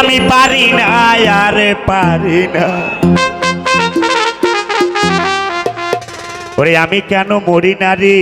আমি পারি না, আরে পারি না। ওরে, আমি কেন মরি না রে?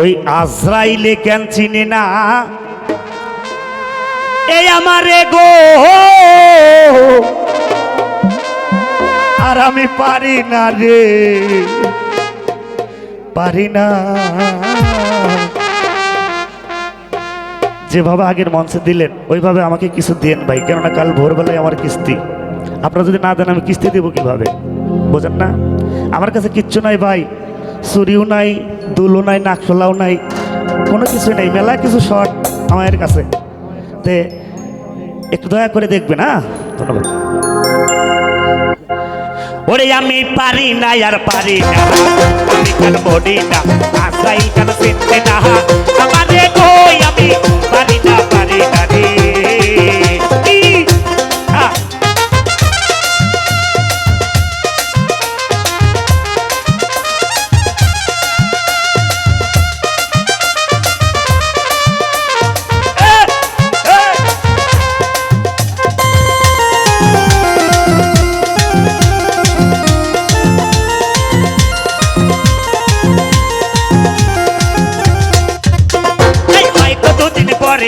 ওই আজরাইলে কেন চিনি না? এই আমারে গো আর আমি পারি না রে। পারি না। যেভাবে আগের মঞ্চে দিলেন, ওইভাবে আমাকে কিছু দেন ভাই, কেননা কাল ভোরবেলায় আমার কিস্তি। আপনারা যদি না দেন, আমি কিস্তি দেবো কীভাবে? বোঝেন না? আমার কাছে কিচ্ছু নাই ভাই, চুরিও নাই, দুলও নাই, নাকশোলাও নাই, কোনো কিছু নেই, মেলা কিছু শর্ট আমার কাছে। তে, একটু দয়া করে দেখবেন হ্যাঁ? ধন্যবাদ। ওরে আমি পারি না, আর পারি না বডি না? আসাই কেন না? আমারে কই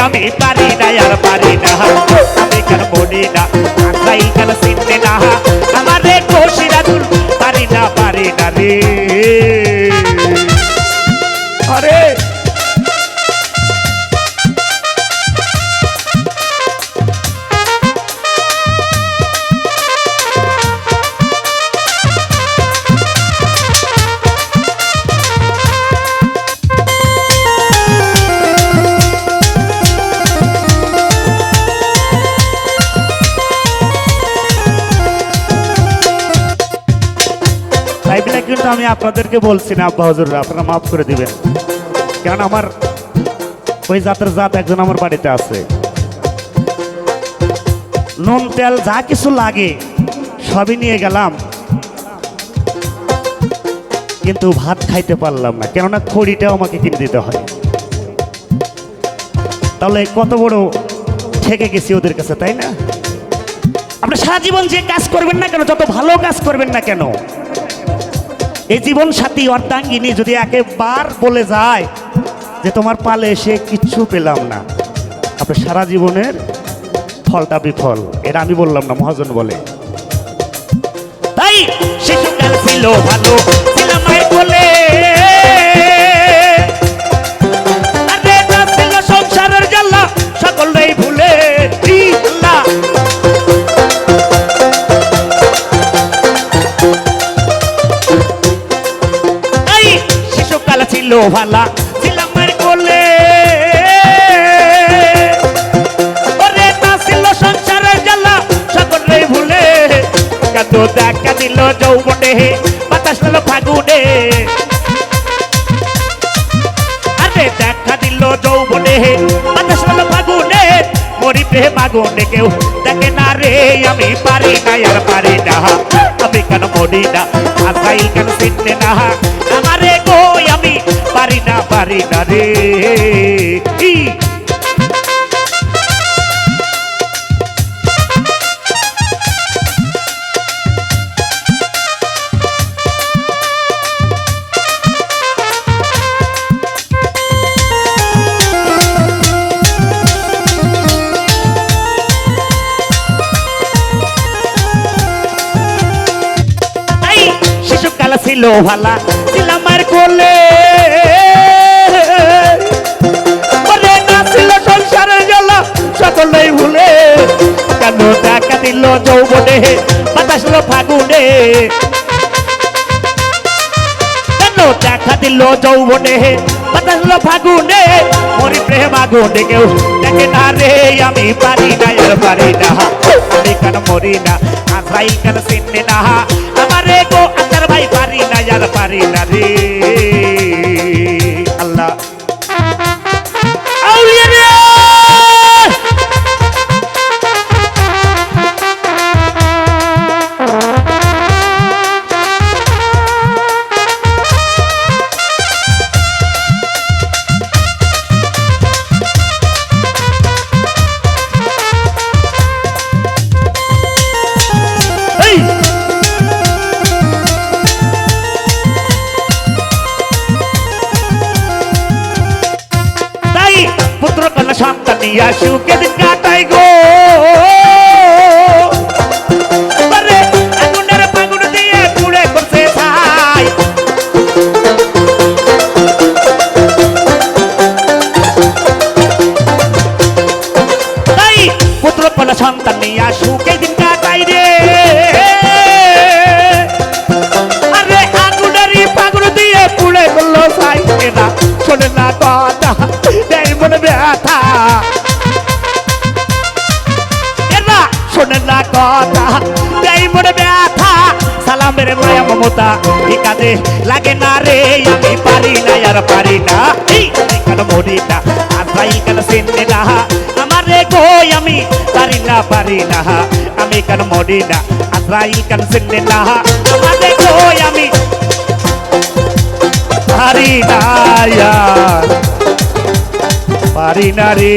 আমি পারি না, আর পারি না। আমি কেন বলি না? আসাই কেন চিনতে না? আমার রে পারি না পারি না রে। আরে! কিন্তু আমি আপনাদেরকে বলছি না, আব্বা হজুররা আপনারা মাফ করে দিবেন। কারণ আমার ওই জাতের জাত একজন আমার বাড়িতে আছে। নুন, তেল, যা কিছু লাগে, সবই নিয়ে গেলাম। কিন্তু ভাত খাইতে পারলাম না, কেননা খড়িটাও আমাকে কিনে দিতে হয়। তাহলে কত বড় ঠেকে গেছি ওদের কাছে, তাই না? আপনি সারা জীবন যে কাজ করবেন না কেন, যত ভালো কাজ করবেন না কেন এই জীবন সাথী অর্ধাঙ্গিনী যদি একেবার বলে যায় যে তোমার পালে এসে কিচ্ছু পেলাম না, আপনার সারা জীবনের ফলটা বিফল। এটা আমি বললাম না, মহাজন বলে। তাই শিশুকাল ছিল ভালো ছিলাম বলে ছিল ভালা, ছিলাম কোলে। ওরে তা ছিল সংসারের জ্বালা সকলে ভুলে। কত দেখা দিল যৌবনে, বাতাস দিল ফাগুনে। আরে দেখা দিল যৌবনে, বাতাস দিল ফাগুনে। মরি প্রেম আগুনে কেউ দেখে না রে, আমি পারি না, আর পারি না। আমি কেন মরি না? আসাই কেন চিনতে না? আমারে পারি না ছিল ভালা ছিলাম মার কোলে। যৌবনে বাতাস হলো ফাগুনে কেন দেখা দেখা দিল যৌবনে বাতাস হলো ফাগুনে মরি প্রেম আগুনে কেউ দেখে না রে আমি পারি না আর পারি না আমি কেন মরি না আজরাইল কেন চিনে না আমারে ছাই তাই পুত্র কন্যা সন্তান নিয়ে সুখে দিন কাটাই রে। আরে, আগুনারি পাগুন দিয়ে পুড়ে ছাই এরা শোনে না কথা দেয় মনে ব্যথা। কথা দেয় মনে ব্যথা, সালামের মায়া মমতা। এ কাজে লাগে না রে, আমি পারি না, আর পারি না। কেন মরি না? আজরাইল কেন চিনলে না? আমার রে গো, আমি পারি না পারি না। আমি কেন মরি না? আজরাইল কেন চিনলে না? আমার রে গো, আমি পারি না পারি না রে।